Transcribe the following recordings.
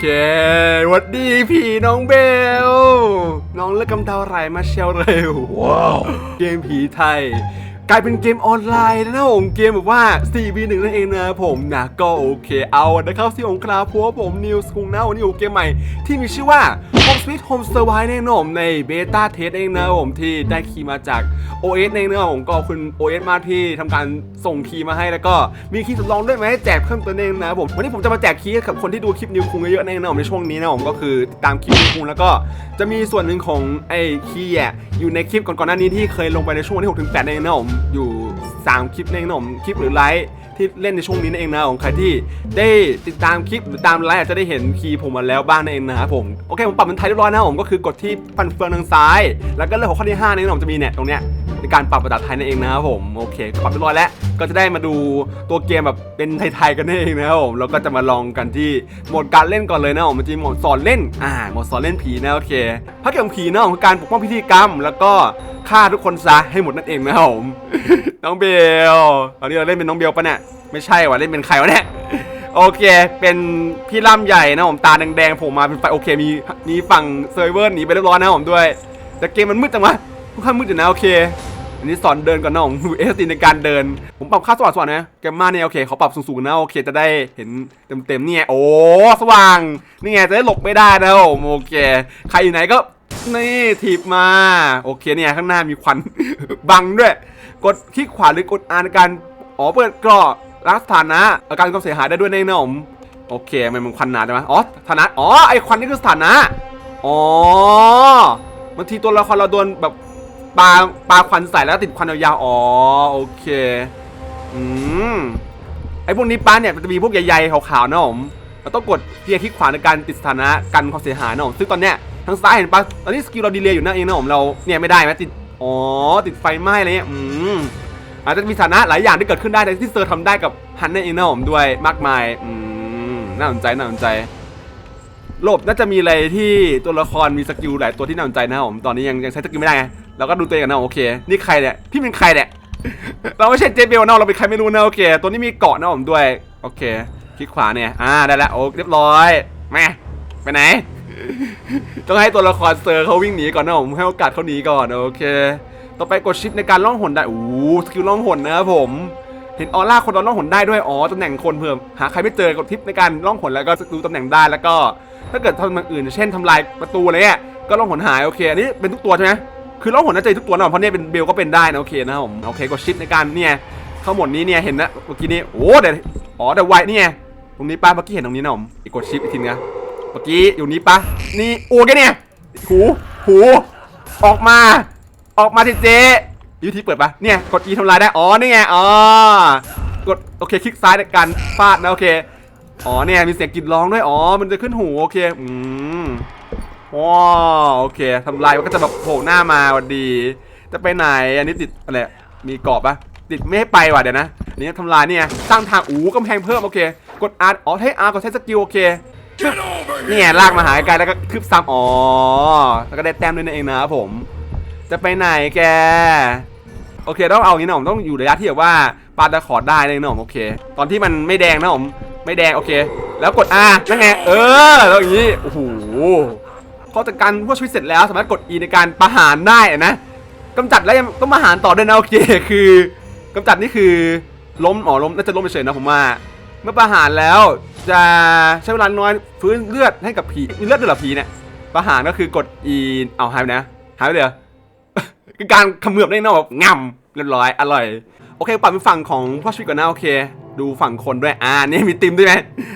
เคหวัดดีพี่น้องเบล น้องเลิกกำเดาไหรมาเชียวเร็ว ว้าว เกมผีไทย กลายเป็นเกมออนไลน์แล้วนะผมเกมแบบว่า 4v1 นั่นเองนะผมนะก็โอเคเอานะครับที่ของคราพราะว่าผมนิวส์คุงนะวันนี้อยู่เกมใหม่ที่มีชื่อว่า Home Sweet Home Survive แน่นอนในเบต้าเทสเองนะผมที่ได้คีย์มาจาก OS เองนะผมก็ขอบคุณ OS มาที่ทำการส่งคีย์มาให้แล้วก็มีคีย์สำรองด้วยไหมแจกเพิ่มติมเองนะผมวันนี้ผมจะมาแจกคีย์กับคนที่ดูคลิปนิวคุงเยอะๆแน่นอนในช่วงนี้นะผมก็คือติดตามคลิปนิวคุงแล้วก็จะมีส่วนหนึ่งของไอ้คีย์อะอยู่ในคลิปก่อนๆหน้านี้ที่เคยลงไปในช่วงที่6ถึง8เองนะผมอยู่ 3 คลิปเองนะผมคลิปหรือไลฟ์ที่เล่นในช่วงนี้นั่นเองนะของใครที่ได้ติดตามคลิปหรือตามไลฟ์อาจจะได้เห็นคีย์ผมมาแล้วบ้างนั่นเองนะครับผมโอเคผมปรับเป็นไทยเรียบร้อยนะผมก็คือกดที่ฟันเฟืองทางซ้าย แล้วก็เลือกหัวข้อที่5นี่นผมจะมีเนี่ยตรงเนี้ย ในการปรับภาษาไทยนั่นเองนะครับผมโอเคก็ปรับเรียบร้อยแล้วก็จะได้มาดูตัวเกมแบบเป็นไทยๆกันนั่นเองนะครับผมแล้วก็จะมาลองกันที่โหมดการเล่นก่อนเลยนะผมมันจะมีโหมดสอนเล่นอ่าโหมดสอนเล่นผีนะโอเคพระเกมผีนะผมคือการปกป้องพิธีกรรม แล้วก็ฆ่าทุกคนซะให้หมดนั่นเองนะครับผมน้องเบลตอนนี้เราเล่นเป็นน้องเบลปะเนี่ยไม่ใช่ว่ะเล่นเป็นใครวะเนี่ยโอเค เป็นพี่ล่ำใหญ่นะผมตาแดงๆผล่มาเป็นไฟโอเคมีมีฝั่งเซิร์ฟเวอร์หนีไปเรียบร้อยนะผมด้วย แต่เกมมันมืดจังวะ ข้างมืดอยู่นะโอเค อันนี้สอนเดินก่อนนะผมเอสตีในการเดิน ผมปรับค่าสว่างสว่างนะแกมมาเนี่ยโอเคเขาปรับสูงๆนะโอเคจะได้เห็นเต็มๆเนี่ยโอ้สว่างนี่ไงจะได้หลบไม่ได้นะผมโอเค ใครอยู่ไหนก็นี่ถีบมา โอเคเนี่ยข้างหน้ามีควันบังด้วย กดคลิกขวาหรือกดอ่านการอ๋อเปิดกรอรักสถานะอาการความเสียหายได้ด้วยแน่นอนโอเคมันมันควันหนาใช่ไหมอ๋อสถานะอ๋อไอควันนี่คือสถานะอ๋อบางทีตัวละครเราโดนแบบ ปลาปลาควันใส่แล้วติดควันยาวๆอ๋อโอเคอืมไอพวกนี้ป้าเนี่ยมันจะมีพวกใหญ่ๆขาวๆนะผมเราต้องกดเกียร์คลิกขวาในการติดสถานะกันความเสียหายนะผมซึ่งตอนเนี้ยทางซ้ายเห็นปะตอนนี้สกิลเราดีเลย์อยู่นั่นเองนะผมเราเนี่ยไม่ได้ไหมติดอ๋อติดไฟไหม้อะไรเงี้ยอืมอาจจะมีฐานะหลายอย่างที่เกิดขึ้นได้ในที่เซอร์ทำได้กับฮันนั่นเองนะผมด้วยมากมายอืมน่าสนใจน่าสนใจโลบน่าจะมีอะไรที่ตัวละครมีสกิลหลายตัวที่น่าสนใจนะครับผมตอนนี้ยังยังใช้สกิลไม่ได้ไง เราก็ดูตัวเองกันนะโอเค นี่ใครเนี่ยพี่เป็นใครเนี่ยเราไม่ใช่เจเบลนะเราเป็นใครไม่รู้นะโอเค ตัวนี้มีเกาะนะผมด้วยโอเคคลิกขวาเนี่ยอ่าได้แล้วโอ้เรียบร้อยแม่ไปไหน ต้องให้ตัวละครเซอร์เขาวิ่งหนีก่อนนะผมให้โอกาสเขาหนีก่อนโอเค ต่อไปกดชิปในการล่องหนได้โอ้สกิลล่องหนนะครับผมเห็นออร่าคนเราล่องหนได้ด้วยอ๋อตำแหน่งคนเพิ่มหาใครไม่เจอกดทิปในการล่องหนแล้วก็ดูตำแหน่งได้แล้วก็ ถ้าเกิดทำอย่างอื่น เช่นทำลายประตูอะไรเงี้ยก็ล่องหนหายโอเคอันนี้เป็นทุกตัวใช่ไหม คือล่องหนน่าจทุกตัวนะเพราะเนี่ยเป็นเบลก็เป็นได้นะโอเคนะครับผมโอเคกดชิปในการเนี่ยเข้าหมดนี้เนี่ยเห็นนะเมื่อกี้นี้โอ้เดี๋ยวอ๋อเดี๋ยวไวนี่ไงตรงนี้ป้าเมื่อกี้เห็นตรงนี้นะผมอีกกดชิปอีกทีนะเมื่อกี้อยู่นี้ป้านี่โอ้แกเนี่ยหูหูออกมา ออกมาเจยูทีเปิดปะเนี่ยกด E ทำลายได้อ๋อนี่ไงอ๋อกดโอเคคลิกซ้ายในการฟาดนะโอเคอ๋อเนี่ยมีเสียงกรีดร้องด้วยอ๋อมันจะขึ้นหูโอเคอืม ว้าวโอเคทำลายมันก็จะแบบโผล่หน้ามาวันดี จะไปไหนอันนี้ติดอะไรมีกรอบปะติดไม่ให้ไปว่ะเดี๋ยวนะอันนี้ทำลายเนี่ยสร้างทางอู้กำแพงเพิ่มโอเค กด R อ๋อให้ R กดใช้สกิลโอเคนี่ไงลากมาหาไกลแล้วก็คืบซ้ำอ๋อแล้วก็ได้แต้มด้วยนั่นเองนะครับผม จะไปไหนแกโอเคต้องเอาอย่างนี้นะผมต้องอยู่ระยะที่แบบว่าปาตะขอดได้เลยนะผมโอเค ตอนที่มันไม่แดงนะผมไม่แดงโอเค แล้วกด R นั่นไงเออแล้วอย่างนี้โอ้โห พอจัดการพวกชีวิตเสร็จแล้วสามารถกด E ในการประหารได้นะกำจัดแล้วยังต้องประหารต่อด้วยนะโอเคคือกำจัดนี่คือล้มอ๋อล้มน่าจะล้มเฉยๆนะผมว่าเมื่อประหารแล้วจะใช้เวลาน้อยฟื้นเลือดให้กับผีมีเลือดด้วยเหรอผีเนี่ยประหารก็คือกด E เอาหายไปนะหายไปเลยคือการขมือบได้นะแบบงำเรียบร้อยอร่อย โอเคปรับเป็นฝั่งของพ่อชีวิตก่อนนะโอเค ดูฝั่งคนด้วยอ่านี่มีติมด้วยไหม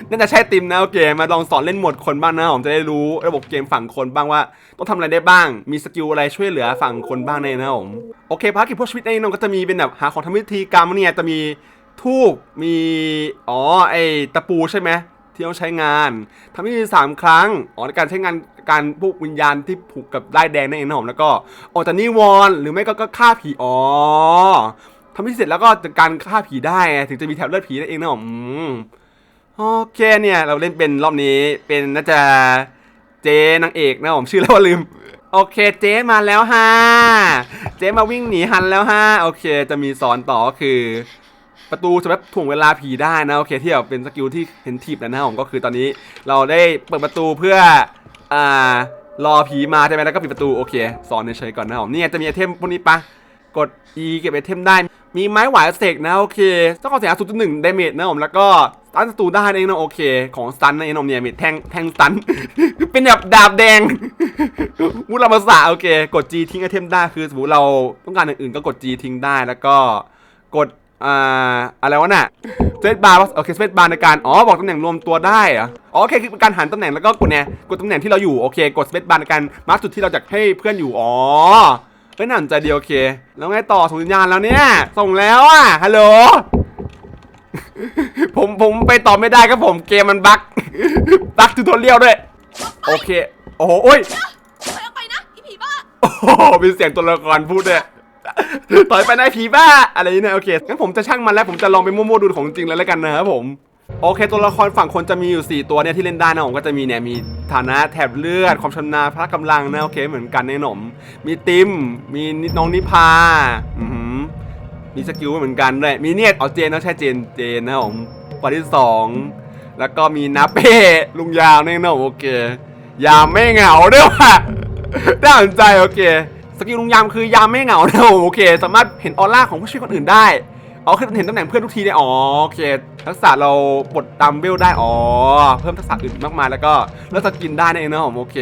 น่าจะใช่ติมนะโอเค มาลองสอนเล่นหมดคนบ้างนะผมจะได้รู้ระบบเกมฝั่งคนบ้างว่า ต้องทำอะไรได้บ้าง มีสกิลอะไรช่วยเหลือฝั่งคนบ้างในนะผมโอเคภารกิจพวกชีวิตในนนก็จะมีเป็นแบบหาของทำพิธีกรรมเนี่ยจะมีทูบมีอ๋อไอตะปูใช่ไหมที่ต้องใช้งานทำพิธีสามครั้งอ๋อในการใช้งานการพวกวิญญาณที่ผูกกับได้ายแดงนั่นเองนะผมแล้วก็ออกจากนิวรณ์หรือไม่ก็ก็ฆ่าผีอ๋อ ทำพิเสร็จแล้วก็จัดการฆ่าผีได้ไงถึงจะมีแถบเลือดผีนั่นเองนะผมอืมโอเคเนี่ยเราเล่นเป็นรอบนี้เป็นน่าจะเจ๊นางเอกนะผมชื่อแล้วว่าลืม โอเคเจ๊มาแล้วฮะเจ๊มาวิ่งหนีฮันแล้วฮะโอเค จะมีสอนต่อคือ ประตูสำหรับถ่วงเวลาผีได้นะโอเคที่แบบเป็นสกิลที่เห็นทีบแล้วนะผมก็คือตอนนี้เราได้เปิดประตูเพื่ออ่ารอผีมาใช่ไหมแล้วก็ปิดประตูโอเค สอนเฉยๆก่อนนะผมเนี่ยจะมีไอเทมพวกนี้ปะ กด E เก็บไอเทมได้ มีไม้หวายเสกนะโอเคต้องขอเสียศูนย์หนึ่งดเมจนะผมแล้วก็ตันศัตรูได้นั่นเองนะโอเค ของสตันนั่นเองนะผมเนี่ยมีแทงแทงสตัน เป็นแบบดาบแดงมุดรามาสาโอเค กด G ทิ้งไอเทมได้คือสมมติเราต้องการอย่างอื่นก็กด G ทิ้งได้แล้วก็กดอ่าอะไรวะน่ะสเปซบาร์โอเคสเปซบาร์ในการอ๋อบอกตำแหน่งรวมตัวได้เหรออ๋อโอเคคือการหันตำแหน่งแล้วก็กดเนี่ยกดตำแหน่งที่เราอยู่โอเค กดสเปซบาร์ในการมาร์กจุดที่เราจะให้เพื่อนอยู่อ๋อ เฮ้ยน่าสนใจดีโอเค แล้วไงต่อส่งสัญญาณแล้วเนี่ย ส่งแล้วอะฮัลโหล ผมผมไปต่อไม่ได้ครับผมเกมมันบั๊กบั๊กทูทอเรียลด้วย โอเค โอ้โหโอ้ยถอยออกไปนะอีผีบ้าโอ้โหมีเสียงตัวละครพูดด้วยต่อยไปนายผีบ้า อะไรนี่นะโอเคงั้นผมจะช่างมันแล้วผมจะลองไปมั่วๆดูของจริงเลยแล้วกันนะครับผม โอเค ตัวละครฝั่งคนจะมีอยู่ 4 ตัวเนี่ยที่เล่นได้นะผมก็จะมีเนี่ยมีฐานะแถบเลือด ความชำนาญพละกำลังนะโอเคเหมือนกันในหนม มีติมมีน้องนิพาอือหือมีสกิลเหมือนกันด้วยมีเนี่ยเอาเจนนะใช่เจนเจนนะผมวันที่สองแล้วก็มีนาเป้ลุงยาวเนี่ยนะผมโอเค ยามไม่เหงาด้วยว่ะน่าสนใจโอเคสกิลลุงยามคือยามไม่เหงานะผมโอเค สามารถเห็นออร่าของผู้ช่วยคนอื่นได้ อ๋อคือเห็นตำแหน่งเพื่อนทุกทีเนี่ยอ๋อโอเค ทักษะเราปลดตามเวลได้อ๋อเพิ่มทักษะอื่นมากมายแล้วก็เลือกสกินได้นั่นเองนะผมโอเค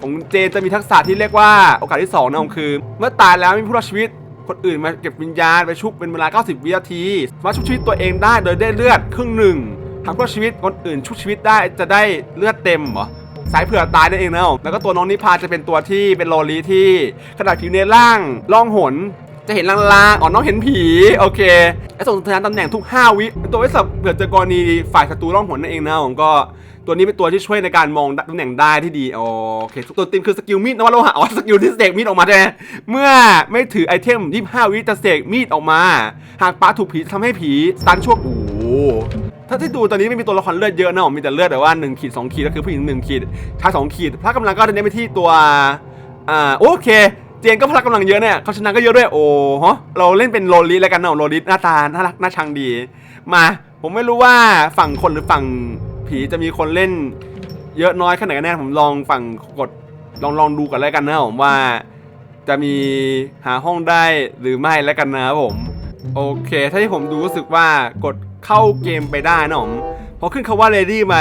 ของเจนจะมีทักษะที่เรียกว่าโอกาสที่สองนะผมคือ เมื่อตายแล้วมีผู้รอดชีวิตคนอื่นมาเก็บวิญญาณไปชุบเป็นเวลา 90 วินาทีสามารถชุบชีวิตตัวเองได้โดยได้เลือดครึ่งหนึ่งทำเพื่อชีวิตคนอื่นชุบชีวิตได้จะได้เลือดเต็มเหรอสายเผื่อตายนั่นเองนะแล้วก็ตัวน้องนิพาจะเป็นตัวที่เป็นโลลีที่ขนาดผิวเนื้อล่างล่องหน จะเห็นลางๆอ๋อน้องเห็นผีโอเคและส่งสัญญาณตำแหน่งทุก 5 วิเป็นตัวไว้สำหรับเผื่อเจอกรณีฝ่ายศัตรูล่องหนนั่นเองนะผมก็ตัวนี้เป็นตัวที่ช่วยในการมองตำแหน่งได้ที่ดีโอเคตัวติมคือสกิลมีดนวโลหะอ๋อสกิลที่เสกมีดออกมาใช่ไหมเมื่อไม่ถือไอเทม 25 วิจะเสกมีดออกมา หากปาถูกผีจะทำให้ผีสตันชั่วโอ้ถ้าที่ดูตอนนี้ไม่มีตัวละครเลือดเยอะนะผมมีแต่เลือดแบบว่า1ขีด2ขีดก็คือผู้หญิง1ขีดชาย2ขีดพละกำลังก็จะเน้นไปที่ตัวอ่าโอเค เจนก็พละกำลังเยอะเนี่ยเขาชนะก็เยอะด้วย โอ้ฮะเราเล่นเป็นโรลิแล้วกันเนาะโรลิหน้าตาน่ารักน่าชังดี มา ผมไม่รู้ว่าฝั่งคนหรือฝั่งผีจะมีคนเล่น เยอะน้อยแค่ไหนกันแน่ผมลองฝั่งกดลองลองดูกันแล้วกันนะผมว่าจะมีหาห้องได้หรือไม่แล้วกันนะครับผมโอเค ถ้าที่ผมดูรู้สึกว่ากดเข้าเกมไปได้นะผมพอขึ้นคำว่า ready ไหม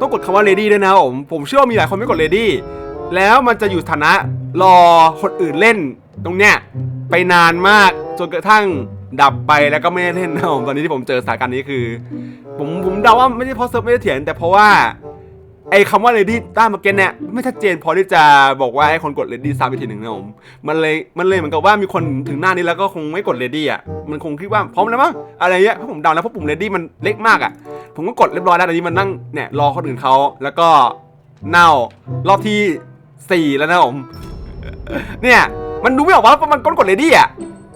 ต้องกดคำว่า ready ด้วยนะผมผมเชื่อว่ามีหลายคนไม่กด ready แล้วมันจะอยู่สถานะรอคนอื่นเล่น ตรงเนี้ยไปนานมากจนกระทั่งดับไปแล้วก็ไม่ได้เล่นนะผมตอนนี้ที่ผมเจอสถานการณ์นี้คือ ผมผมเดาว่าไม่ใช่เพราะเซิร์ฟไม่ได้เถียงแต่เพราะว่าไอ้คำว่า ready ต้ามาเกนเนี่ยไม่ชัดเจนพอที่จะบอกว่าให้คนกด ready ซ้ำอีกทีหนึ่งนะผมมันเลยมันเลยเหมือนกับว่ามีคนถึงหน้านี้แล้วก็คงไม่กด ready อะมันคงคิดว่าพร้อมแล้วมั้งอะไรเงี้ยเพราะผมเดาแล้วเพราะปุ่ม ready มันเล็กมากอะ ผมก็กดเรียบร้อยแล้วตอนนี้มันนั่งเนี่ยรอคนอื่นเขาแล้วก็เน่ารอบที่ สี่แล้วนะผม เนี่ย มันดูไม่ออกว่ามันกดกด ready อะ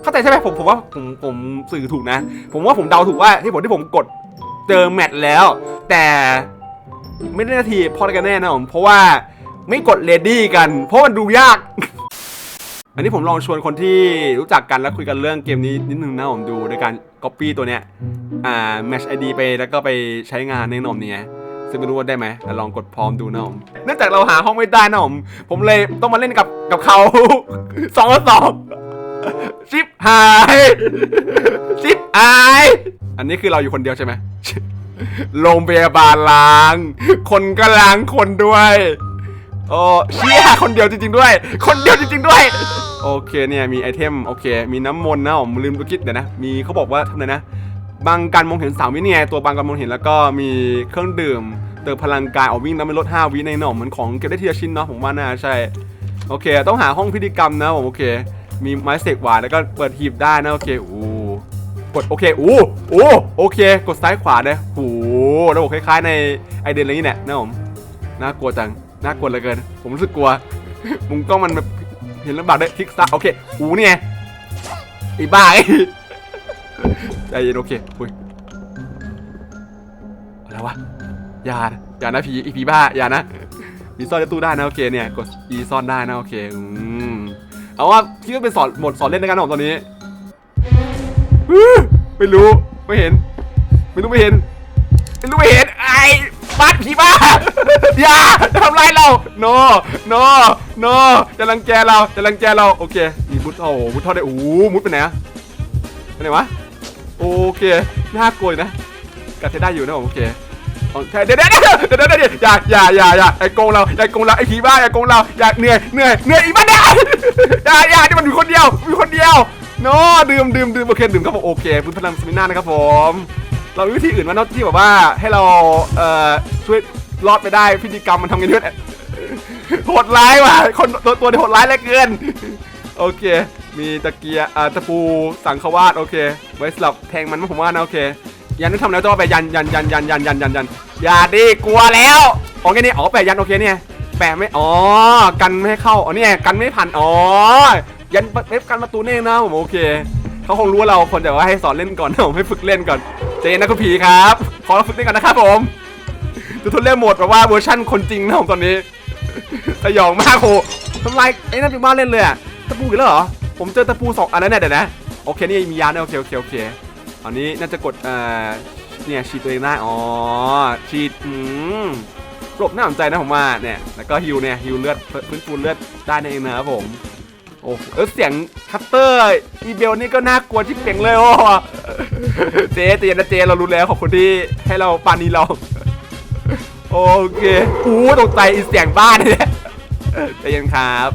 เข้าใจใช่ไหมผมผมว่าผมผมสื่อถูกนะ ผมว่าผมเดาถูกว่าที่ผมที่ผมกดเจอแมทแล้ว แต่ไม่ได้นาทีพอกันแน่นะผมเพราะว่าไม่กด ready กัน เพราะมันดูยาก อันนี้ผมลองชวนคนที่รู้จักกันแล้วคุยกันเรื่องเกมนี้นิดนึงนะผมดูในการ copy ตัวเนี้ยอ่า match ID ไปแล้วก็ไปใช้งานในหนมเนี่ย ซึ่งไม่รู้ว่าได้ไหมแต่ลองกดพร้อมดูนะผมเนื่องจากเราหาห้องไม่ได้นะผมผมเลยต้องมาเล่นกับกับเขาสองต่อสองชิปหายชิปหายอันนี้คือเราอยู่คนเดียวใช่ไหมโรงพยาบาลล้าง คนก็ล้างคนด้วยโอ้เชี่ยคนเดียวจริงๆด้วย คนเดียวจริงๆด้วย โอเคเนี่ยมีไอเทมโอเค มีน้ำมนต์นะผมลืมดูคิดเดี๋ยวนะ มีเขาบอกว่าทำไงนะ บางการมองเห็นสามวิเนี่ยตัวบางการมองเห็นแล้วก็มีเครื่องดื่ม เติมพลังกายเอาวิ่งแล้วมันลด5วิในหน่อเหมือนของเก็บได้ทีละชิ้นเนาะผมว่าน่าใช่โอเค ต้องหาห้องพิธีกรรมนะผมโอเค มีไม้เสกหวานแล้วก็เปิดหีบได้นะโอเคอู้กดโอเคอู้อู้โอเค กดซ้ายขวาเนี่ยโอ้ระบบคล้ายๆในไอเดนอะไรนี่แหละนะผมน่ากลัวจังน่ากลัวเหลือเกิน ผมรู้สึกกลัว มุมกล้องมันแบบเห็นลำบากได้วยคลิกซ้ายโอเคอู้เนี่ยไอ้บ้า ใจเย็นโอเคอุ้ยอะไรวะอย่าอย่านะผีอีผีบ้าอย่านะมีซ่อนในตู้ได้นะโอเคเนี่ยกด E ซ่อนได้นะโอเคอืมเอาว่าที่ก็เป็นสอนหมดสอนเล่นในการของตอนนี้ไม่รู้ไม่เห็น ไม่รู้ไม่เห็นไม่รู้ไม่เห็นไอ้บ้านผีบ้าอย่าจะทำร้ายเราโนโนโนจะรังแกเราจะรังแกเราโอเคมีมุดโอ้โหมุดท่อได้โอ้มุดไปไหนอะไปไหนวะ โอเคน่ากลัวนะกัดใช้ได้อยู่นะโอเคโอเคเดี๋ยวเดี๋ยวเดี๋ยวเดี๋ยวเดี๋ยวเดี๋ยวอย่าอย่าอย่าอย่าไอ้โกงเราอย่าโกงเราไอ้ผีบ้าอย่าโกงเราอย่าเหนื่อยเหนื่อยเหนื่อยอีบ้าเนี่ยอย่าอย่าที่มันมีคนเดียวมีคนเดียวโนดื่มดื่มดื่มโอเคดื่มครับผมโอเคพื้นพลังสมิน่านะครับผม เรามีวิธีอื่นว่านอกที่แบบว่าให้เราเอ่อช่วยรอดไปได้พิธีกรรมมันทำไงด้วยเนี่ยโหดร้ายว่ะคนตัวตัวโหดร้ายเหลือเกินโอเค มีตะเกียอ่าตะปูสังขวาดโอเค ไว้สำหรับแทงมันผมว่านะโอเค ยันนี่ทำแล้วจะว่าไปยันยันยันยันยันยันยันยันอย่าดิกลัวแล้วอ๋อไงนี่อ๋อแปะยันโอเคเนี่ยแปะไม่อ๋อกันไม่ให้เข้าอ๋อเนี่ยกันไม่ผ่านอ๋อยันเว็บกันประตูเนี่ยนะผมโอเคเขาคงรู้ว่าเราคนแต่ว่าให้สอนเล่นก่อนผมให้ฝึกเล่นก่อนใจนนะคุณผีครับขอเราฝึกเล่นก่อนนะครับผมทุกทุนเล่นหมดแบบว่าเวอร์ชั่นคนจริงนะผมตอนนี้สยองมากโหทำลายไอ้นั่นถึงบ้านเล่นเลยอะตะปูอีกแล้วเหรอ ผมเจอตะปูสองอันนั้นเนี่ยเดี๋ยวนะโอเคนี่มียาด้วยโอเคโอเคโอเคอันนี้น่าจะกดเอ่อเนี่ยฉีดตัวเองได้อ๋อฉีดอืมหลบน่าสนใจนะผมว่าเนี่ยแล้วก็ฮิวเนี่ยฮิวเลือดฟื้นฟูเลือดได้นั่นเองนะครับผมโอ้เออเสียงคัตเตอร์อีเบลนี่ก็น่ากลัวที่เป่งเลยโอ้เจ๊เจ๊นะเจ๊เรารู้แล้วขอบคุณที่ให้เราปานีเราโอเคอู้ตกใจอีเสียงบ้านเนี่ยใจเย็นครับ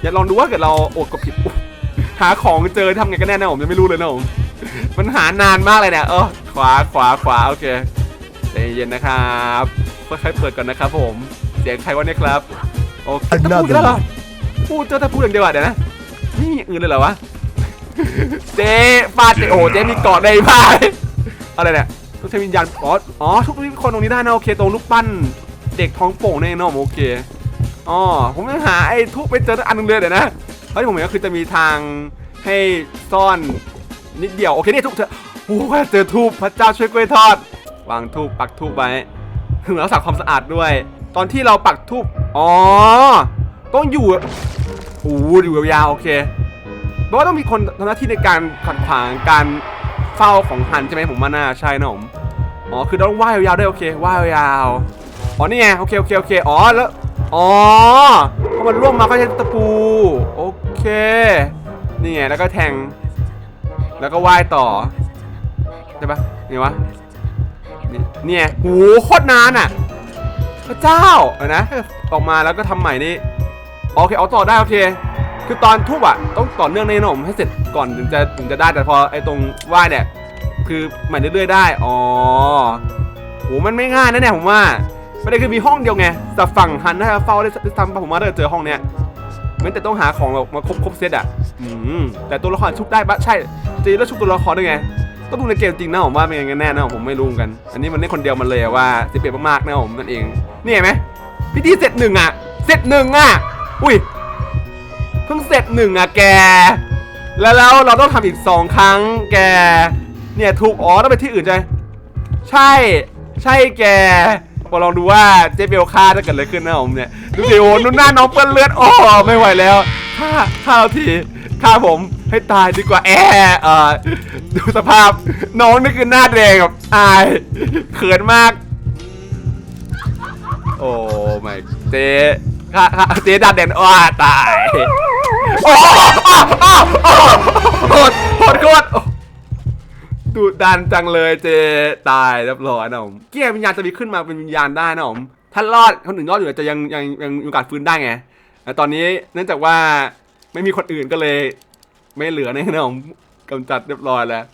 อย่าลองดูว่าเกิดเราโอดกดผิดอ หาของเจอทำไงกันแน่นะผมยังไม่รู้เลยนะผมมันหานานมากเลยเนี่ยเออขวาขวาขวาโอเคใจเย็นนะครับค่อยๆเปิดก่อนนะครับผมเสียงใครวะเนี่ยครับโอเคตะพูดแล้วเหรอพูดเจอตะพูดอย่างเดียวอะเดี๋ยวนะไม่มีอย่างอื่นเลยเหรอวะเจ๊ฟาดเจ๊โอ้เจ๊มีเกาะในบ้านอะไรเนี่ยต้องใช้วิญญาณอ๋ออ๋อทุกคนตรงนี้ได้นะโอเคตรงลูกปั้นเด็กท้องโป่งเนี่ยเนาะโอเคอ๋อผมยังหาไอ้ทุบไปเจออันนึงเลยเดี๋ยวนะเพราะ ที่ผมเห็นก็คือจะมีทางให้ซ่อนนิดเดียว โอเคเนี่ยทุบเถอโอ้ยเจอทูบพระเจ้าช่วยกล้วยทอด วางทูบปักทูบไว้ถึงรักษาความสะอาดด้วย ตอนที่เราปักทูบอ๋อ ต้องอยู่โอ้โหอยู่ยาวๆโอเคแปลว่าต้องมีคนทำหน้าที่ในการขัดขวางการเฝ้าของฮันใช่ไหมผมว่าน่าใช่นะผมอ๋อคือต้องว่ายยาวๆด้วยโอเคว่ายยาวๆอ๋อนี่ไงโอเคโอเคโอเคอ๋อแล้วอ๋อพอมันร่วงมาก็ใช้ตะปู โอ เค นี่ไงแล้วก็แทง แล้วก็ว่ายต่อใช่ปะนี่วะนี่เนี่ยโหโคตรนานอะพระเจ้าเออนะออกมาแล้วก็ทำใหม่นี่โอเคเอาต่อได้โอเค คือตอนทุบอะต้องต่อเนื่องในขนมให้เสร็จก่อนถึงจะถึงจะได้แต่พอไอ้ตรงไหว้เนี่ยคือใหม่เรื่อยๆได้อ๋อโหมันไม่ง่ายนะเนี่ยผมว่าไม่ได้คือมีห้องเดียวไงแต่ฝั่งฮันนะเฝ้าได้ทำผมว่าถ้าเจอห้องเนี้ย เว้นแต่ต้องหาของแบบมาครบครบเซตอะอืมแต่ตัวละครชุบได้ปะใช่จะแล้วชุบตัวละครได้ไงต้องดูในเกมจริงนะผมว่าเป็นยังไงแน่นะผมไม่รู้กัน อันนี้มันเล่นคนเดียวมันเลยว่าสิเปรียบมากๆนะผมนั่นเองนี่เห็นไหมพิธีเสร็จหนึ่งอะ เสร็จหนึ่งอะ อุ้ยเพิ่งเสร็จหนึ่งอะแก แล้วแล้วเราต้องทำอีกสองครั้งแก เนี่ยถูกอ๋อต้องไปที่อื่นใช่ใช่ใช่แก พอลองดูว่าเจ๊เบลฆ่าจะเกิดอะไรขึ้นนะผมเนี่ยดูสิโอ้นุ่นหน้าน้องเปื้อนเลือดโอ้ไม่ไหวแล้วฆ่าฆ่าเราทีฆ่าผมให้ตายดีกว่าแอเออดูสภาพน้องนี่คือหน้าแดงแบบอายเขินมาก โอ้ไม่เจ๊ค่ะค่ะเจ๊ดาเด่นอ้าตายโอ้อ้าวอ้าวอ้าวโหดโหดโคตร ดุดันจังเลยเจตายเรียบร้อยนะผมเกี้ยวิญญาณจะมีขึ้นมาเป็นวิญญาณได้นะผมถ้ารอดคนอื่นรอดอยู่จะยังยังยังมีโอกาสฟื้นได้ไงแต่ตอนนี้เนื่องจากว่าไม่มีคนอื่นก็เลย ไม่เหลือเนี่ยนะผมกำจัดเรียบร้อยแล้ว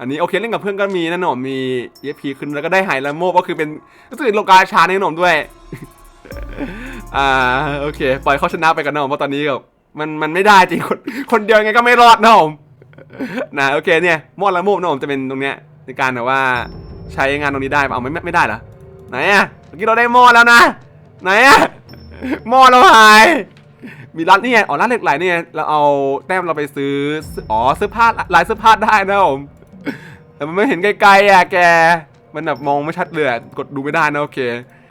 อันนี้โอเคเล่นกับเพื่อนก็มีนะหนอมมี EFP ขึ้นแล้วก็ได้ไฮแลมโมก็คือเป็นรู้สึกโลกาชาในหนอมด้วย อ่าโอเค ปล่อยเขาชนะไปกันนะผมเพราะตอนนี้แบบมันมันไม่ได้จริงคนคนเดียวยังไงก็ไม่รอดนะผม นะโอเคเนี่ยมอดละโมบนะผมจะเป็นตรงเนี้ยในการแบบว่าใช้งานตรงนี้ได้เอาไม่ไม่ไม่ได้เหรอไหนอะเมื่อกี้เราได้ม้อแล้วนะ ไหนอะม้อเราหาย มีร้านนี่ไงอ๋อร้านเหล็กไหลนี่ไงเราเอาแต้มเราไปซื้ออ๋อเสื้อผ้าลายเสื้อผ้าได้นะผมแต่มันไม่เห็นไกลๆอะแกมันแบบมองไม่ชัดเลยกดดูไม่ได้นะโอเค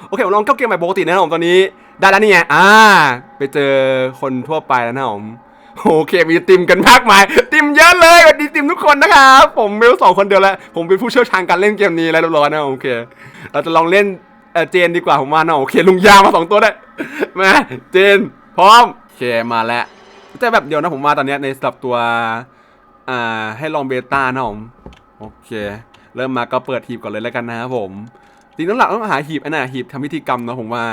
โอเคผมลองเข้าเกมแบบปกตินะผมตอนนี้ได้แล้วนี่ไงอ่า ไปเจอคนทั่วไปแล้วนะผม โอเคมีติมกันมากมาย ติมเยอะเลยสวัสดีติมทุกคนนะครับผมเมลสองคนเดียวแล้วผมเป็นผู้เชี่ยวชาญการเล่นเกมนี้แล้วเรียบร้อยนะโอเค เราจะลองเล่นเออเจนดีกว่าผมว่านะโอเคลุงยามาสองตัวได้มาเจนพร้อมโอเคมาแล้วแต่แบบเดียวนะผมว่าตอนเนี้ยในสำหรับตัวอ่าให้ลองเบต้านะผมโอเค เริ่มมาก็เปิดหีบก่อนเลยแล้วกันนะครับผมจริงต้องหลักต้องหาหีบอ้น่ะหีบทำพิธีกรรมนะผมว่า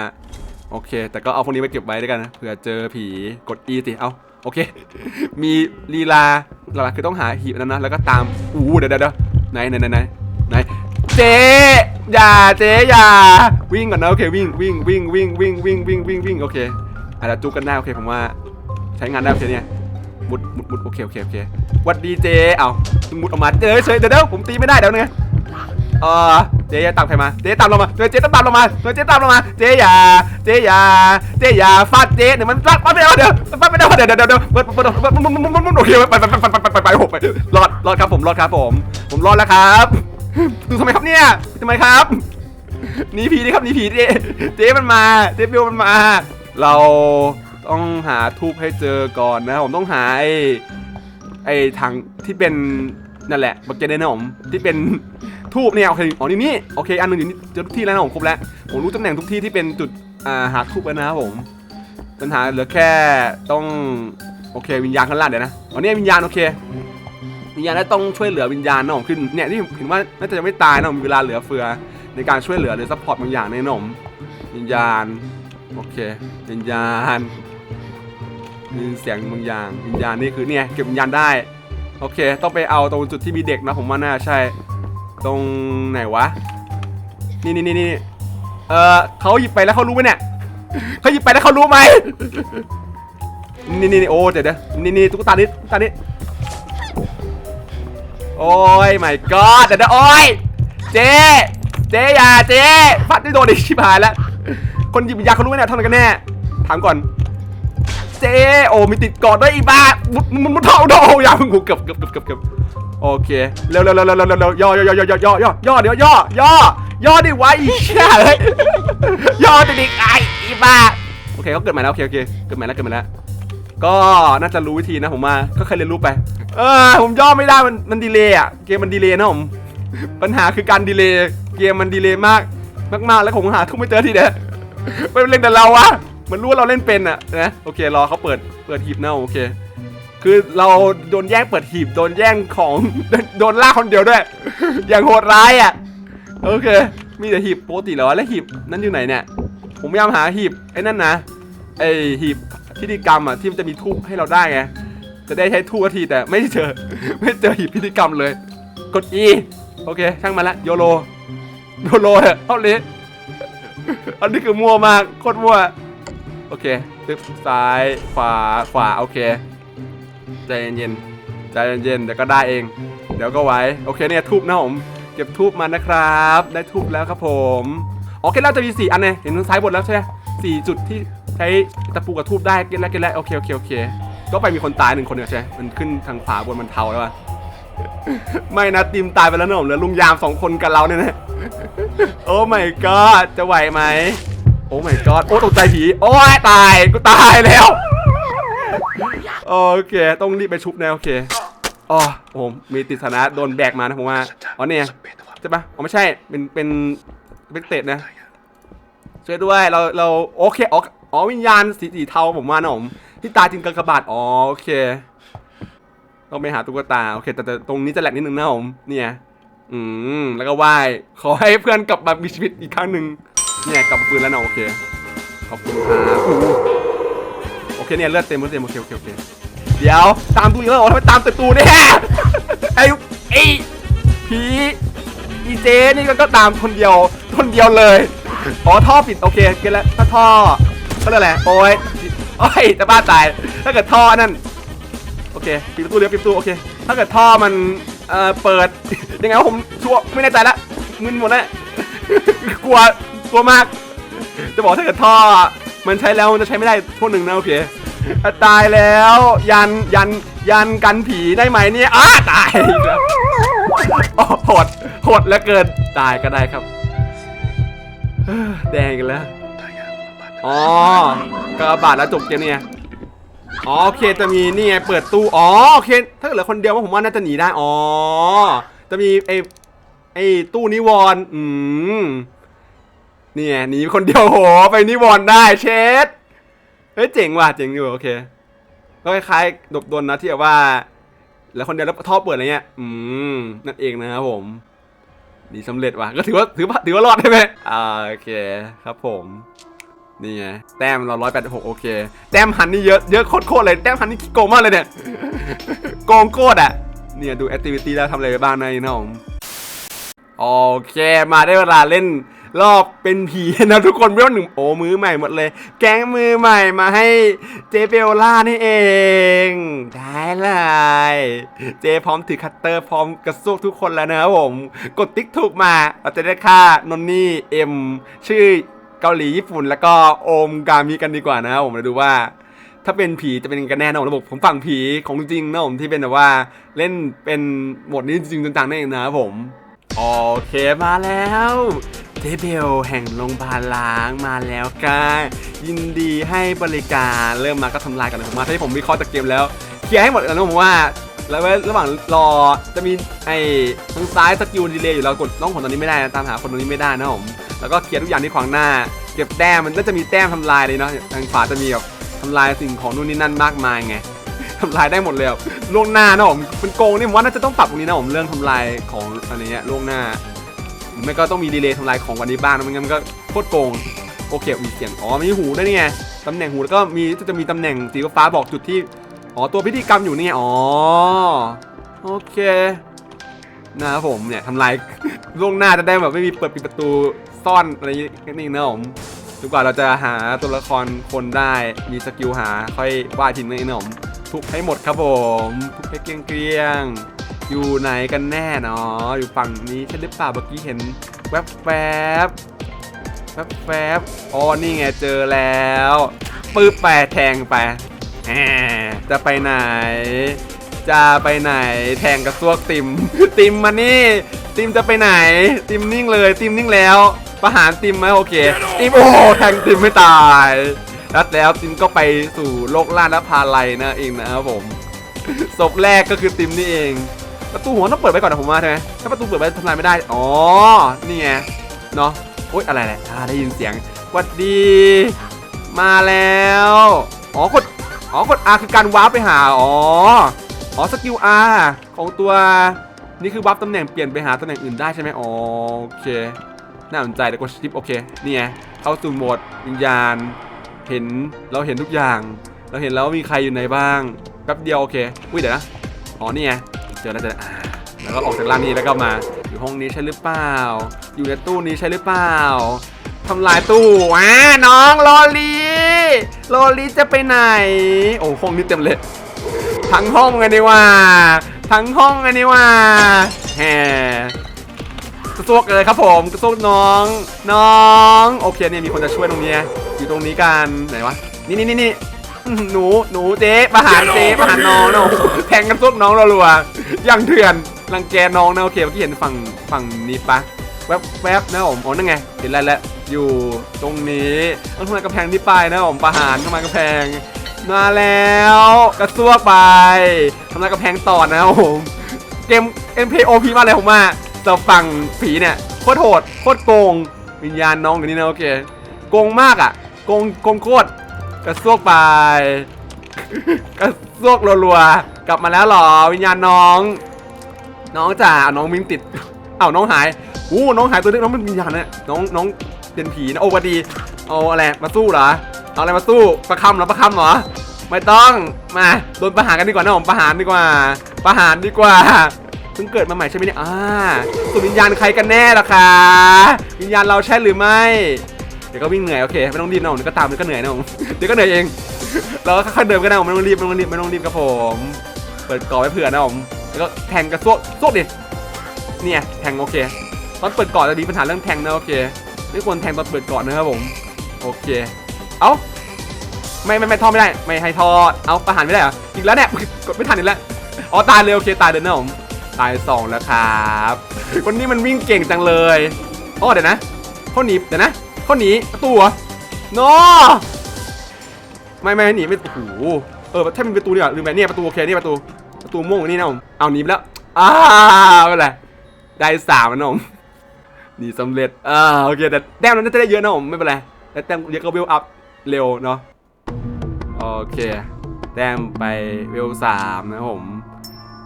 โอเค แต่ก็เอาพวกนี้ไปเก็บไว้ด้วยกันนะเผื่อเจอผีกด E สิเอา โอเค มีลีลาหลักๆคือต้องหาหีบนั้นนะแล้วก็ตามอู้เดี๋ยวเดี๋ยวเดี๋ยวไหนไหนไหนไหนไหนเจ๊อย่าเจ๊อย่าวิ่งก่อนนะโอเควิ่งวิ่งวิ่งวิ่งวิ่งวิ่งวิ่งวิ่งวิ่งโอเคอาจจะจุกกันได้โอเคผมว่าใช้งานได้โอเคเนี่ยมุดมุดมุดโอเคโอเคโอเควัดดีเจเอามุดออกมาเจอเฉยเดี๋ยวเดี๋ยวผมตีไม่ได้เดี๋ยวนึงเออ เจ๊อย่าตามใครมา เจ๊ตามเรามาเจ๊ต้องตามเรามาเจ๊ตามเรามา เจ๊อย่า เจ๊อย่า เจ๊อย่าฟาดเจ๊เดี๋ยวมันฟาดฟาดไม่ได้เดี๋ยวฟาดไม่ได้เดี๋ยวเดี๋ยวเดี๋ยวเปิดเปิดเปิดโอเคไปไปไปไปไปไปไปหกไปรอดรอดครับผมรอดครับผม ผมรอดแล้วครับดูทำไมครับเนี่ยทำไมครับหนีผีดิครับหนีผีเจ๊เจ๊มันมาเจ๊เบลมันมา เราต้องหาทูบให้เจอก่อนนะผมต้องหาไอ้ไอ้ถังที่เป็นนั่นแหละบักเจเดนนะผมที่เป็น ทูบเนี่ยโอเคอ๋อนี่นี่โอเคอันหนึงอยู่นี่เจอทุกที่แล้วนะผมครบแล้วผมรู้ตำแหน่งทุกที่ที่เป็นจุดอ่าหาทูบแล้วนะครับผมปัญหาเหลือแค่ต้องโอเควิญญาณข้างล่างเดี๋ยวนะอ๋อเนี่ยวิญญาณโอเควิญญาณได้ต้องช่วยเหลือวิญญาณนะผมคือเนี่ยที่เห็นว่าน่าจะยังไม่ตายนะผมมีเวลาเหลือเฟือในการช่วยเหลือหรือซัพพอร์ตบางอย่างแน่นอนวิญญาณโอเควิญญาณมีเสียงบางอย่างวิญญาณนี่คือเนี่ยเก็บวิญญาณได้โอเค ต้องไปเอาตรงจุดที่มีเด็กนะผมว่าน่าใช่ ตรงไหนวะ นี่นี่นี่นี่เออเขาหยิบไปแล้วเขารู้ไหมเนี่ยเขาหยิบไปแล้วเขารู้ไหมนี่นี่นี่โอ้เดี๋ยวเดี๋ยวนี่นี่ตุ๊กตานี้ตุ๊กตานี้โอ้ยไม่กอดเดี๋ยวนโอ้ยเจ๊เจ๊อย่าเจ๊ฟัดได้โดนอีกชิบหายแล้วคนหยิบวิญญาเขารู้ไหมเนี่ยเท่านั้นกันแน่ถามก่อนเจ๊โอ้มีติดกอดด้วยอีบ้ามุดมุดมุดเท่าโดอย่าเพิ่งหูเกือบเกือบเกือบเกือบ โอเค เร็วเร็วเร็วเร็วเร็วเร็วย่อย่อย่อย่อย่อย่อย่อย่อเดี๋ยวย่อย่อย่อดิไว้เชี่ยเลยย่อติดอีกไออีบ้าโอเคเขาเกิดใหม่แล้วโอเคโอเคเกิดใหม่แล้วเกิดใหม่แล้วก็น่าจะรู้วิธีนะผมว่าก็เคยเรียนรู้ไป เออผมย่อไม่ได้มันมันดีเลย์อะเกมมันดีเลย์นะผมปัญหาคือการดีเลย์เกมมันดีเลย์มากมากๆแล้วผมหาทุกไม่เจอทีเดียวไม่เล่นแต่เราวะมันรู้ว่าเราเล่นเป็นอะนะโอเครอเขาเปิดเปิดหีบนะโอเค คือเราโดนแย่งเปิดหีบ โดนแย่งของ โดนล่าคนเดียวด้วย อย่างโหดร้ายอะ โอเค มีแต่หีบปกติแล้วแล้วหีบนั้นอยู่ไหนเนี่ย ผมพยายามหาหีบไอ้นั่นนะ ไอหีบพิธีกรรมอะที่มันจะมีทูบให้เราได้ไง จะได้ใช้ทูบทีแต่ไม่เจอ ไม่เจอหีบพิธีกรรมเลย กด E โอเค ช่างมันละโยโลโยโลเถอะเท่านี้อันนี้คือมั่วมาก โคตรมั่ว โอเคตึ๊บซ้าย ขวา ขวา โอเค ใจเย็นๆใจเย็นๆเดี๋ยวก็ได้เอง เดี๋ยวก็ไว้โอเคเนี่ยทูบนะผมเก็บทูบมานะครับ ได้ทูบแล้วครับผมโอเคเราจะมีสี่อันเนี่ยเห็นทางซ้ายบนแล้วใช่ไหมสี่จุดที่ใช้ตะปูกับทูบได้เก็ตแล้วเก็ตแล้วโอเคโอเคโอเค ก็ไปมีคนตายหนึ่งคนเนี่ยใช่ไหมมันขึ้นทางขวาบนมันเทาแล้วอะไม่นะทีมตายไปแล้วนะผมเหลือลุงยามสองคนกับเราเนี่ยนะโอ้ my god จะไหวไหมโอ้ my god โอ้ตกใจผี โอ้ยตาย กูตายแล้ว โอเค ต้องรีบไปชุบนะโอเคอ๋อผมมีติดสนะโดนแบกมานะผมว่าอ๋อเนี่ยใช่ปะอ๋อไม่ใช่เป็นเป็นเป็นเตดนะช่วยด้วยเราเราโอเคอ๋ออ๋อวิญญาณสีสีเทาผมว่านะผมที่ตาจริงกากบาทอ๋อโอเคต้องไปหาตุ๊กตาโอเคแต่แต่ตรงนี้จะแหลกนิดนึงนะผมเนี่ยอืมแล้วก็ไหว้ขอให้เพื่อนกลับมามีชีวิตอีกครั้งหนึ่งเนี่ยกลับมาฟื้นแล้วนะโอเคขอบคุณครับโอ้โหโอเคเนี่ยเลือดเต็มเลือดเต็มโอเคโอเคโอเค เดี๋ยวตามตูอีกแล้วเหรอทำไมตามแต่ตูเนี่ยไอ้ไอ้ผีอีเจนี่ก็ตามคนเดียวคนเดียวเลยอ๋อท่อปิดโอเคเก็ตแล้วถ้าท่อก็เรียกอะไรโอ้ยโอ้ยจะบ้าตายถ้าเกิดท่อนั่นโอเคปิดประตูเดี๋ยวปิดประตูโอเคถ้าเกิดท่อมันเอ่อเปิดยังไงวะผมชัวร์ไม่แน่ใจละมึนหมดแล้วกลัวกลัวมาก จะบอกถ้าเกิดท่อมันใช้แล้วมันจะใช้ไม่ได้พวกหนึ่งนะโอเคอะ ตายแล้ว ยันยันยันกันผีได้ไหมเนี่ยอ้าตายอีกแล้วโอ้โหดโหดเหลือเกินตายก็ได้ครับเอ้อแดงกันแล้วอ๋อกระบาดแล้วจบเกมเนี่ยอ๋อโอเคจะมีนี่ไงเปิดตู้อ๋อโอเคถ้าเกิดเหลือคนเดียวว่าผมว่าน่าจะหนีได้อ๋อจะมีไอ้ไอ้ตู้นิวรณ์อืมนี่ไงหนีคนเดียวโหไปนิวรณ์ได้เชด เฮ้ยเจ๋งว่ะเจ๋งอยู่โอเคก็คล้ายๆดบดนนะที่แบบว่าเหลือคนเดียวแล้วท่อเปิดอะไรเงี้ยอืมนั่นเองนะครับผมนีสำเร็จว่ะก็ถือว่าถือว่าถือว่ารอดได้ไหมอ่าโอเคครับผมนี่ไงแต้มเราร้อยแปดหกโอเค แต้มหันนี่เยอะเยอะโคตรๆเลยแต้มหันนี่โกงมากเลยเนี่ยโกงโคตรอะเนี่ยดูแอคทิวิตี้แล้วทำอะไรไปบ้างนะนี่น้องโอเคมาได้เวลาเล่น รอบเป็นผีนะทุกคนเรื่องหนึ่งโอ้มือใหม่หมดเลย แก๊งมือใหม่มาให้เจเบลล่านี่เอง ได้เลยเจพร้อมถือคัตเตอร์พร้อมกระซวกทุกคนแล้วนะครับผม กดติ๊กถูกมาเราจะได้ค่านนนี่เอ็มชื่อเกาหลีญี่ปุ่น แล้วก็โอมกามิกันดีกว่านะครับผมมาดูว่าถ้าเป็นผีจะเป็นกันแน่นะระบบผมฝั่งผีของจริงนะผมที่เป็นแบบว่าเล่นเป็นหมดนี้จริงจังๆนั่นเองนะครับผม โอเคมาแล้ว เจเบลแห่งโรงพยาบาลล้างมาแล้วกันยินดีให้บริการเริ่มมาก็ทำลายกันเลยผมมาถ้าที่ผมวิเคราะห์จากเกมแล้วเคลียร์ให้หมดแล้วนะผมว่า แล้วระหว่างรอจะมีไอ้ทางซ้ายสกิลดีเลย์อยู่แล้วกดน้องคนตอนนี้ไม่ได้นะตามหาคนตอนนี้ไม่ได้นะผมแล้วก็เคลียร์ทุกอย่างที่ขวางหน้า เก็บแต้มมันก็จะมีแต้มทำลายเลยเนาะทางขวาจะมีแบบทำลายสิ่งของนู่นนี่นั่นมากมายไงทำลายได้หมดเลยล่วงหน้านะผมเป็นโกงนี่ผมว่าน่าจะต้องปรับตรงนี้นะผมเรื่องทำลายของอะไรเงี้ยล่วงหน้า ไม่ก็ต้องมีดีเลย์ทำลายของวันนี้บ้างนะไม่งั้นมันก็โคตรโกงโอเคมีเสียงอ๋อมีหูด้วยนี่ไงตำแหน่งหูแล้วก็มีจะมีตำแหน่งสีฟ้าบอกจุดที่อ๋อตัวพิธีกรรมอยู่นี่อ๋อโอเคนะครับผมเนี่ยทำลายล่วงหน้าจะได้แบบไม่มีเปิดปิดประตูซ่อนอะไรนี่นะผมจนกว่าเราจะหาตัวละครคนได้มีสกิลหาค่อยว่าทีนึงนะผมทุบให้หมดครับผมทุบให้เกลี้ยงเกลี้ยงๆ อยู่ไหนกันแน่เนาะอยู่ฝั่งนี้ใช่หรือเปล่าเมื่อกี้เห็นแวบแวบแวบแวบอ๋อนี่ไงเจอแล้วปื๊บไปแทงไปแหมจะไปไหน จะไปไหน แทงกระซวกติม ติมมานี่ ติมจะไปไหน ติมนิ่งเลย ติมนิ่งแล้ว ประหารติมไหมโอเค ติมโอ้แทงติมไม่ตายแล้วแล้วติมก็ไปสู่โลกล่าและพาไลนะเองนะครับผมศพแรกก็คือติมนี่เอง ประตูหัวต้องเปิดไว้ก่อนนะผมว่าใช่ไหมถ้าประตูเปิดไว้ทำลายไม่ได้ อ๋อ นี่ไง เนาะโอ๊ยอะไรเนี่ยได้ยินเสียงหวัดดี มาแล้ว อ๋อกด อ๋อกด R คือการวาร์ปไปหา อ๋อ อ๋อสกิล R ของตัวนี่คือบัฟตำแหน่งเปลี่ยนไปหาตำแหน่งอื่นได้ใช่ไหมอ๋อโอเค น่าสนใจแต่กดชิปโอเค นี่ไง เข้าสู่โหมดวิญญาณ เห็น เราเห็นทุกอย่าง เราเห็นแล้ววามีใครอยู่ไหนบ้าง แป๊บเดียวโอเค อุ้ยเดี๋ยวนะ อ๋อนี่ไง เจอแล้วเจอแล้วอ่าแล้วก็ออกจากร้านนี้แล้วก็มา อยู่ห้องนี้ใช่หรือเปล่า อยู่ในตู้นี้ใช่หรือเปล่าทำลายตู้ว้าน้องโลลีโลลีจะไปไหน โอ้ห้องนี้เต็มเลย ทั้งห้องเลยดีว่า ทั้งห้องเลยดีว่าแหมกระซวกเลยครับผมกระซวกน้อง น้องโอเคเนี่ยมีคนจะช่วยตรงนี้อยู่ตรงนี้กันไหนวะนี่นี่นี่นี่หนูหนูเจ๊ประหารเจ๊ประหารน้องนะโอ้โหแทงกระซวกน้องรัวๆ อย่างเถื่อนรังแกน้องนะโอเคเมื่อกี้เห็นฝั่งฝั่งนี้ปะแวบแวบนะผมอ๋อนั่นไงเห็นแล้วแหละอยู่ตรงนี้ต้องทำลายกระแพงที่ปนะผมประหารทำลายกระแพงมาแล้วกระซวกไปทำลายกระแพงต่อนะโอ้โหเกม MPOP มาเลยผมว่าแต่ฝั่งผีเนี่ยโคตรโหดโคตรโกงวิญญาณน้องอยู่นี่นะโอเคโกงมากอะโกงโกงโคตรกระซวกไปกระซวกรัวๆ กลับมาแล้วหรอวิญญาณน้อง น้องจ๋าน้องมิ้งติดเอ้าน้องหายอู้น้องหายตัวนึงน้องเป็นวิญญาณเนี่ยน้องน้องเป็นผีนะโอ้วดีเอาอะไรมาสู้เหรอเอาอะไรมาสู้ประคำเหรอประคำเหรอไม่ต้องมาโดนประหารกันดีกว่านะผมประหารดีกว่า ประหารดีกว่าเพิ่งเกิดมาใหม่ใช่ไหมเนี่ยอ่าส่วนวิญญาณใครกันแน่ล่ะคะวิญญาณเราใช่หรือไม่เดี๋ยวก็วิ่งเหนื่อยโอเคไม่ต้องรีบนะผมเดี๋ยวก็ตามเดี๋ยวก็เหนื่อยนะผมเดี๋ยวก็เหนื่อยเองเราก็ค่อยๆเดินก็ได้ผมไม่ต้องรีบไม่ต้องรีบไม่ต้องรีบครับผม เปิดก่อไว้เผื่อนะผมแล้วก็แทงกระซวกซวกดิเนี่ยแทงโอเคตอนเปิดก่อนจะมีปัญหาเรื่องแทงนะโอเคไม่ควรแทงตอนเปิดก่อนนะครับผมโอเค เอ้าไม่ไม่ไม่ทอดไม่ได้ ไม่ให้ทอดเอาประหารไม่ได้เหรออีกแล้วเนี่ยกดไม่ทันอีกแล้วอ๋อตายเลยโอเคตายเลยนนะผมตายสองแล้วครับคนนี้มันวิ่งเก่งจังเลยอ๋อเดี๋ยวนะเขาหนีเดี๋ยวนะเขาหนีประตูเหรอโนไม่ไม่หนีไม่โอ้โหเออถ้ามีประตูเนี่ยลืมไปเนี่ยประตูโอเคนี่ประตู ประตูม่วงนี่นะผม เอาหนีไปแล้ว อ้าไม่เป็นไรได้สามนะผมนี่สำเร็จ อ่าโอเคแต่แต้มนั้นน่าจะได้เยอะนะผมไม่เป็นไรแต่แต้มเยอะก็เวลอัพเร็วเนาะ โอเค แต้มไปเวลสามนะผม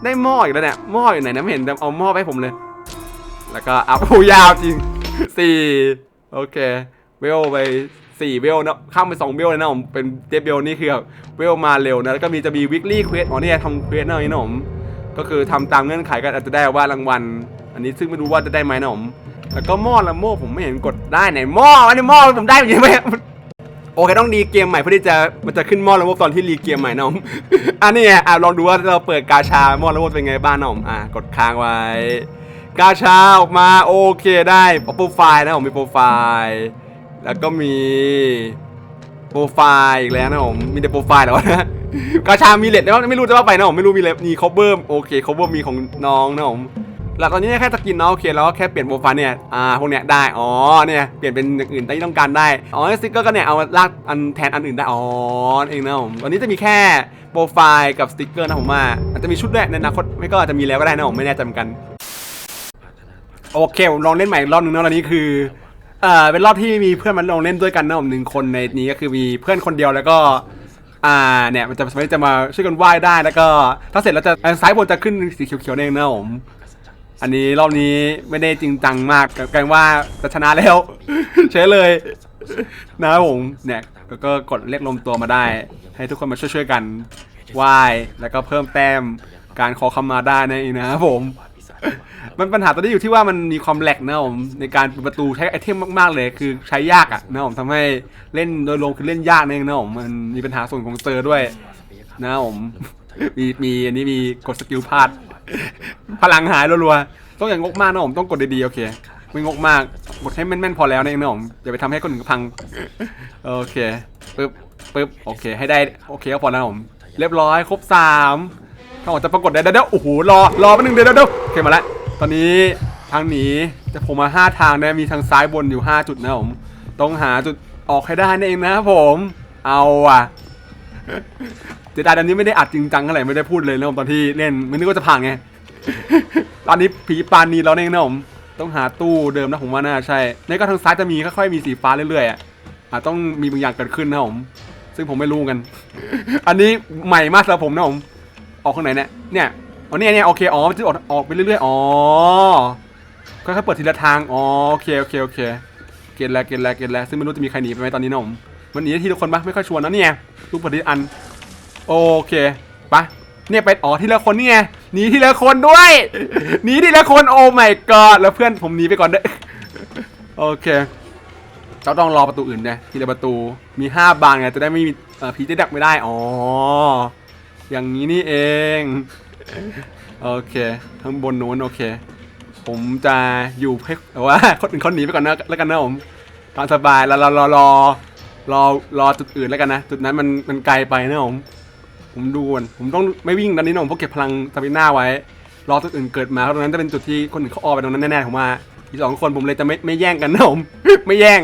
ได้หม้ออีกแล้วเนี่ยหม้ออยู่ไหนนะไม่เห็นเอาหม้อไปผมเลย แล้วก็อัพโอ้ยาวจริงสี่โอเคเวลไป สี่เวลนะข้ามไปสองเวลเลยนะผมเป็นเจเบลนี่คือแบบเวลมาเร็วนะแล้วก็มีจะมีวิกฤตเควสอ๋อเนี่ยทำเควสนะนี่นะผมก็คือทำตามเงื่อนไขกันอาจจะได้ว่ารางวัล อันนี้ซึ่งไม่รู้ว่าจะได้ไหมนะผมแล้วก็หม้อละหม้อผมไม่เห็นกดได้ไหนหม้ออันนี้หม้อผมได้ยังไงโอเคต้องรีเกมใหม่เพื่อที่จะมันจะขึ้นหม้อละหม้อตอนที่รีเกมใหม่นะผมอันนี้อะลองดูว่าเราเปิดกาชาหม้อละหม้อเป็นไงบ้างนะผมอะกดค้างไว้ กาชาออกมาโอเคได้โปรไฟล์นะผมมีโปรไฟล์ แล้วก็มีโปรไฟล์อีกแล้วนะผม มีแต่โปรไฟล์แล้วนะกาชามีเลดแล้วไม่รู้จะว่าไปนะผมไม่รู้มีเลดมีคอเบอร์โอเคคอเบอร์มีของน้องนะผมแล้วตอนนี้แค่สกินเนาะโอเคแล้วก็แค่เปลี่ยนโปรไฟล์เนี่ยอ่าพวกเนี้ยได้อ๋อเนี่ยเปลี่ยนเป็นอย่างอื่นที่ต้องการได้อ๋อสติ๊กเกอร์ก็เนี่ยเอามาลากอันแทนอันอื่นได้อ๋อเองนะผมตอนนี้จะมีแค่โปรไฟล์กับสติ๊กเกอร์นะผมว่าอาจจะมีชุดด้วยในอนาคตไม่ก็อาจจะมีแล้วก็ได้นะผมไม่แน่ใจเหมือนกันโอเคผมลองเล่นใหม่อีกรอบนึงนะตอนนี้คือ เอ่อเป็นรอบที่มีเพื่อนมาลองเล่นด้วยกันนะผมหนึ่งคนในนี้ก็คือมีเพื่อนคนเดียวแล้วก็ อ่าเนี่ยมันจะสามารถจะมาช่วยกันว่ายได้แล้วก็ ถ้าเสร็จแล้วจะอันซ้ายบนจะขึ้นสีเขียวๆเองนะผมอันนี้รอบนี้ไม่ได้จริงจังมากกลายว่าจะชนะแล้วเฉยเลย นะครับผมเนี่ยแล้วก็กดเรียกลมตัวมาได้ ให้ทุกคนมาช่วยๆกันว่ายแล้วก็เพิ่มแต้มการขอคำมาได้นั่นเองนะครับผม มันปัญหาตอนนี้อยู่ที่ว่ามันมีความแหลกนะผมในการปิดประตูใช้ไอเทมมาก ๆ เลย คือใช้ยากอะนะผมทำให้เล่นโดยรวมคือเล่นยากนั่นเองนะผมมันมีปัญหาส่วนของเซอร์ด้วยนะผมมีมีอันนี้มีกดสกิลพลาด พลังหายรัวๆต้องอย่างงกมากนะผมต้องกดดีๆโอเคไม่งกมากกดให้แม่นๆพอแล้วนั่นเองนะผมอย่าไปทำให้คนอื่นพังโอเคปึ๊บปึ๊บโอเค ให้ได้โอเคก็พอแล้วนะผมเรียบร้อยครบสาม ถ้าออกจะปรากฏได้เดี๋ยวโอ้โหรอรอแป๊บนึงเดี๋ยวเดี๋ยวโอเคมาแล้วตอนนี้ทางหนีจะผมมาห้าทางนะมีทางซ้ายบนอยู่ห้าจุดนะผมต้องหาจุดออกให้ได้นั่นเองนะครับผมเอาอะเจไดายอันนี้ไม่ได้อัดจริงจังเท่าไหร่ไม่ได้พูดเลยนะผมตอนที่เล่นไม่นึกว่าจะผ่านไงตอนนี้ผีปานนีแล้วเองนะผมต้องหาตู้เดิมนะผมว่าน่าใช่ในก็ทางซ้ายจะมีค่อยๆมีสีฟ้าเรื่อยๆอะอาจต้องมีบางอย่างเกิดขึ้นนะผมซึ่งผมไม่รู้กัน อันนี้ใหม่มากสำหรับผมนะผม ออกข้างไหนเนี่ย เนี่ยอ๋อเนี่ยเนี่ยโอเค อ๋อมันจะออกออกไปเรื่อยๆ อ๋อ ค่อยๆเปิดทีละทาง อ๋อ โอเค โอเค โอเค เกณฑ์แล้ว เกณฑ์แล้ว เกณฑ์แล้ว ซึ่งไม่รู้จะมีใครหนีไปไหมตอนนี้นะผม มันหนีได้ทีละคนปะไม่ค่อยชวนนะเนี่ยลูกปฏิอัน โอเคปะเนี่ยไปอ๋อทีละคนนี่ไง หนีทีละคนด้วย หนีทีละคน โอ้ my god แล้วเพื่อนผมหนีไปก่อนด้โอเคเราต้องรอประตูอื่นนะทีละประตู มีห้าบานไง จะได้ไม่มีผีจะดักไม่ได้ อ๋อ อย่างนี้นี่เอง โอเค ข้างบนนู้นโอเค ผมจะอยู่ให้แต่ว่าคนอื่นเขาหนีไปก่อนนะแล้วกันนะผมตามสบายแล้วรอรอรอรอรอจุดอื่นแล้วกันนะ จุดนั้นมันมันไกลไปนะผม ผมดูนผมต้องไม่วิ่งตอนนี้นะผมเพราะเก็บพลังสปิน่าไว้ รอจุดอื่นเกิดมาเพราะตรงนั้นจะเป็นจุดที่คนอื่นเขาออกไปตรงนั้นแน่ๆผมว่าอีกสองคนผมเลยจะไม่ไม่แย่งกันนะผม ไม่แย่ง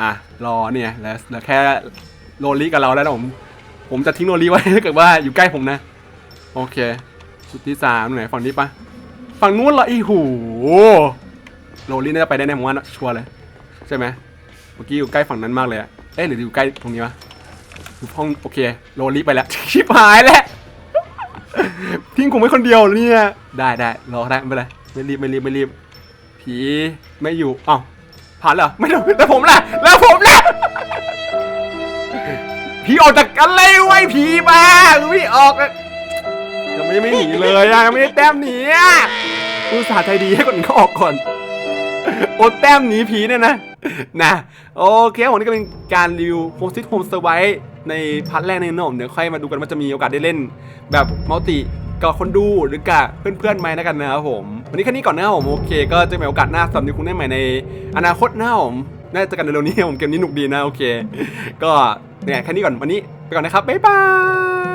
อะรอเนี่ยแล้วแค่โรลลี่กับเราแล้วนะผม ผมจะทิ้งโรลี่ไว้ถ้าเกิดว่าอยู่ใกล้ผมนะ โอเค จุดที่สามไหนฝั่งนี้ปะฝั่งนู้นเหรออีหูโรลี่น่าจะไปได้แน่ผมว่าชัวร์เลย ใช่ไหมเมื่อกี้อยู่ใกล้ฝั่งนั้นมากเลยอะเอ๊ะหรืออยู่ใกล้ตรงนี้วะอยู่ห้องโอเคโรลี่ไปแล้ว ชิบหายแล้วทิ้งผมไว้คนเดียวเหรอเนี่ยได้ได้รอได้ไม่เป็นไรไม่รีบไม่รีบไม่รีบผีไม่อยู่อ้าวผ่านเหรอไม่รู้แล้วผมล่ะแล้วผมล่ะ ผีออกจากกันเลยไว้ยผีมาพี่ออกอะยังไม่ไม่หนีเลยอะยังไม่ได้แต้มหนีอะอุตส่าห์ใจดีให้คนอื่นเขาออกก่อน อดแต้มหนีผีเนี่ยนะ นะ โอเคผมนี่ก็เป็นการรีวิวโฮมซิตโฮมเซอร์ไวในพาร์ทแรกในนอมเดี๋ยวค่อยมาดูกันว่าจะมีโอกาสได้เล่น แบบมัลติกับคนดูหรือกับเพื่อนๆไหมนะกันนะครับผม วันนี้แค่นี้ก่อนนะครับผมโอเค ก็จะมีโอกาสหน้าสำหรับนิวคุณได้ใหม่ในอนาคตนะครับผมน่าจะกันในเร็วๆนี้ผมเกมนี้หนุกดีนะโอเค ก็ เนี่ยแค่นี้ก่อนวันนี้ไปก่อนนะครับบ๊ายบาย